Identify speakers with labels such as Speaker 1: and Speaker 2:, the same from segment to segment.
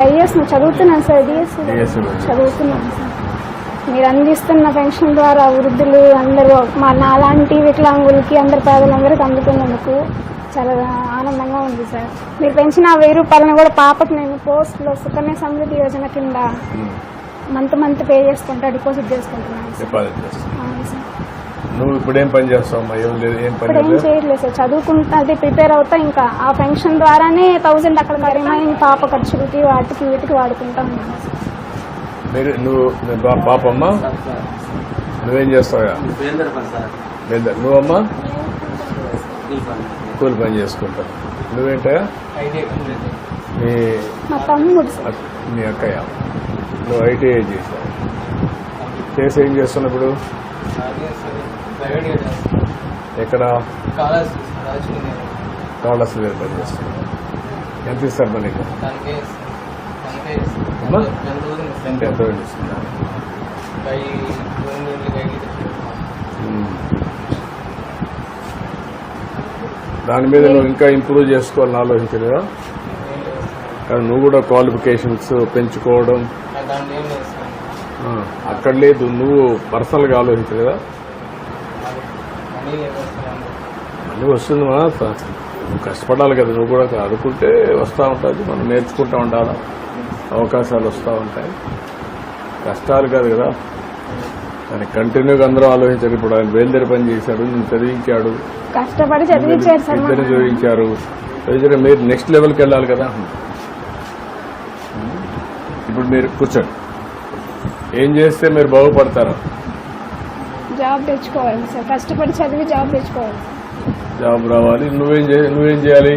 Speaker 1: Is చదువుతున్నాను sir. చదువుతున్నాను sir. మీరు అందిస్తున్న పెన్షన్ ద్వారా వృద్ధులు అందరూ మా నాలాంటి వికలాంగులకి అందరు పేదలందరికీ అందుతున్నందుకు చాలా ఆనందంగా ఉంది సార్. మీరు పెంచిన ఆ వెయ్యి రూపాయలను కూడా పాపకు నేను పోస్ట్లో సుకన్య సమృద్ధి యోజన కింద మంత్ మంత్ పే చేసుకుంటా డిపాజిట్ చేసుకుంటున్నాను సార్
Speaker 2: డిపాజిట్ చేస్తావు
Speaker 1: అవును సార్
Speaker 2: నువ్వు ఇప్పుడు ఏం పని చేస్తావు అమ్మా? ఏం లేదు ఏం పని
Speaker 1: ఇప్పుడు ఏం
Speaker 2: లేదు?
Speaker 1: చేయట్లేదు సార్. చదువుకుంటా అది ప్రిపేర్ అవుతా ఇంకా. ఆ పెన్షన్ ద్వారానే థౌజండ్ అక్కడ రిమైనింగ్ పాప ఖర్చులకి వాటికి వీటికి వాడుకుంటా ఉన్నాను సార్
Speaker 2: మీరు నువ్వు బా- పాపమ్మ నువ్వేం చేస్తావుగా?
Speaker 3: సురేందర్ పని సార్
Speaker 2: లేదా నువ్వమ్మా?
Speaker 3: ఈ పని
Speaker 2: కూలి పని చేసుకుంటావు. నువ్వేంటా మీ
Speaker 1: మా తమ్ముడు సార్
Speaker 2: అక్- మీ అక్కయ్య. నువ్వు ఐటీఐ చేసావు చేసి ఏం చేస్తున్నప్పుడు ఎక్కడ? పని చేస్తున్నావు ఎంత ఇస్తారు మరి?
Speaker 3: ఎంత.
Speaker 2: దాని మీద నువ్వు ఇంకా ఇంప్రూవ్ చేసుకోవాలని ఆలోచించలేదా? కానీ నువ్వు కూడా క్వాలిఫికేషన్స్ పెంచుకోవడం. అక్కడ లేదు నువ్వు పర్సనల్గా ఆలోచించలేదా? అన్నీ వస్తుంది మా నువ్వు కష్టపడాలి కదా. నువ్వు కూడా అనుకుంటే వస్తూ ఉంటుంది. మనం నేర్చుకుంటూ ఉండాలి? అవకాశాలు వస్తూ ఉంటాయి. కష్టాలు కాదు కదా. కానీ కంటిన్యూగా అందరూ ఆలోచించారు. ఇప్పుడు ఆయన బయలుదేరి పని చేశాడు. నేను చదివించాడు.
Speaker 1: కష్టపడి
Speaker 2: ఇద్దరు. చదివించారు. చదివించారు. మీరు నెక్స్ట్ లెవెల్కి వెళ్ళాలి కదా. ఇప్పుడు మీరు కూర్చోండి. ఏం చేస్తే మీరు బాగుపడతారు?
Speaker 1: జాబ్ తెచ్చుకోవాలి సార్. కష్టపడి చదివి జాబ్ తెచ్చుకోవాలి.
Speaker 2: జాబ్ రావాలి. నువ్వేం చే నువ్వేం చేయాలి?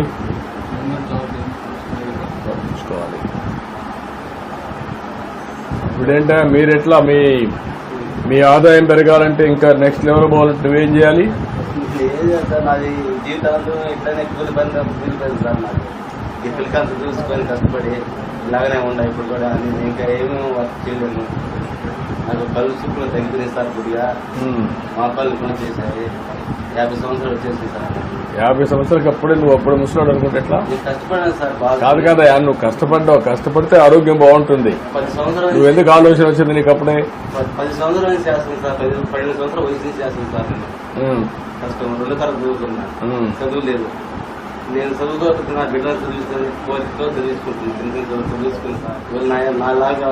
Speaker 2: చూసుకోవాలి ఇప్పుడేంటా? మీరు ఎట్లా మీ మీ ఆదాయం పెరగాలంటే ఇంకా నెక్స్ట్ లెవెల్ పోవాలంటే నువ్వేం చేయాలి?
Speaker 4: జీవితాంతం ఇట్లనే కూలి పని కూలి పని సార్ నాది. ఈ పిల్లకాయలు చూసుకొని కష్టపడి ఇలాగనే ఉన్నాయి ఇప్పుడు కూడా నేను ఇంకా ఏమీ వర్క్ చేయలేను నాకు కళ్ళు చూపులు తగ్గిపోయింది సార్
Speaker 2: ఉమ్.
Speaker 4: మా కళ్ళు పని చేశాయి. యాభై సంవత్సరాలు వచ్చేసింది సార్.
Speaker 2: యాభై సంవత్సరాలకి అప్పుడే నువ్వు అప్పుడే ముసలాడు అనుకుంటే ఎట్లా?
Speaker 4: కష్టపడాను సార్ బాగా.
Speaker 2: కాదు కదా నువ్వు కష్టపడ్డావు. కష్టపడితే ఆరోగ్యం బాగుంటుంది.
Speaker 4: పది సంవత్సరాలు
Speaker 2: నువ్వు ఎందుకు ఆలోచన వచ్చింది నీకు అప్పుడే?
Speaker 4: పది- సంవత్సరాల నుంచి చేస్తాను సార్. పది పన్నెండు సంవత్సరాల వయసు నుంచి చేస్తాను సార్. కష్టం రెండు తరగతి చదువుతున్నా. చదువు లేదు. నేను చదువుకో నా బిడ్డలు చదివిస్తాను కోరికతో చదివించుకుంటున్నాను చదివించుకుంటా వీళ్ళు నా నాలాగా